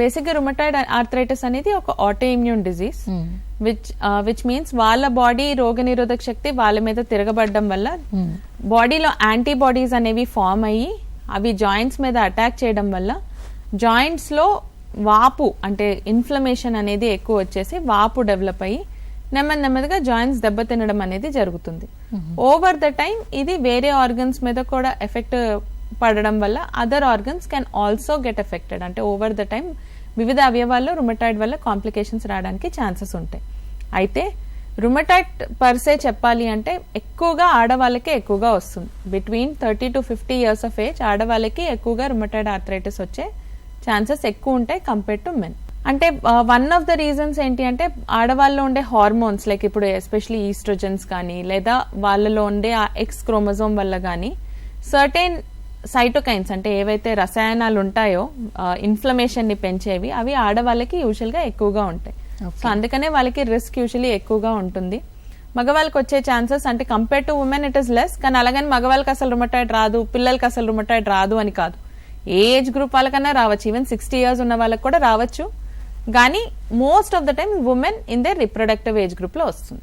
బేసిక్గా rheumatoid arthritis అనేది ఒక autoimmune disease which which means వాళ్ళ బాడీ రోగనిరోధక శక్తి వాళ్ళ మీద తిరగబడడం వల్ల బాడీలో యాంటీబాడీస్ అనేవి ఫామ్ అయ్యి అవి జాయింట్స్ మీద అటాక్ చేయడం వల్ల జాయింట్స్లో వాపు అంటే ఇన్ఫ్లమేషన్ అనేది ఎక్కువ వచ్చేసి వాపు డెవలప్ అయ్యి నెమ్మది నెమ్మదిగా జాయింట్స్ దెబ్బతినడం అనేది జరుగుతుంది. ఓవర్ ద టైం ఇది వేరే ఆర్గన్స్ మీద కూడా ఎఫెక్ట్ పడడం వల్ల other organs can also get affected అంటే ఓవర్ ద టైం వివిధ అవయవాల్లో రుమటాయిడ్ వల్ల కాంప్లికేషన్స్ రావడానికి ఛాన్సెస్ ఉంటాయి. అయితే రుమటాయిడ్ పర్సే చెప్పాలి అంటే ఎక్కువగా ఆడవాళ్ళకే ఎక్కువగా వస్తుంది. Between thirty to fifty years of age ఆడవాళ్ళకి ఎక్కువగా రుమటాయిడ్ ఆర్థరైటిస్ వచ్చే ఛాన్సెస్ ఎక్కువ ఉంటాయి కంపేర్ టు మెన్ అంటే వన్ ఆఫ్ ద రీజన్స్ ఏంటి అంటే ఆడవాళ్ళలో ఉండే హార్మోన్స్ లైక్ ఇప్పుడు ఎస్పెషలీ ఈస్ట్రోజన్స్ కానీ లేదా వాళ్ళలో ఉండే ఆ ఎక్స్ క్రోమోజోమ్ వల్ల కానీ సర్టెన్ సైటోకైన్స్ అంటే ఏవైతే రసాయనాలు ఉంటాయో ఇన్ఫ్లమేషన్ని పెంచేవి అవి ఆడవాళ్ళకి యూజువల్గా ఎక్కువగా ఉంటాయి. సో అందుకనే వాళ్ళకి రిస్క్ యూజువలీ ఎక్కువగా ఉంటుంది. మగవాళ్ళకి వచ్చే ఛాన్సెస్ అంటే compare to women it is less కానీ అలాగని మగవాళ్ళకి అసలు రుమటాయిడ్ రాదు పిల్లలకి అసలు రుమటాయిడ్ రాదు అని కాదు. ఏ ఏజ్ గ్రూప్ వాళ్ళకన్నా రావచ్చు. ఈవెన్ సిక్స్టీ ఇయర్స్ ఉన్న వాళ్ళకి కూడా రావచ్చు. కానీ most of the time women in the reproductive age గ్రూప్లో వస్తుంది.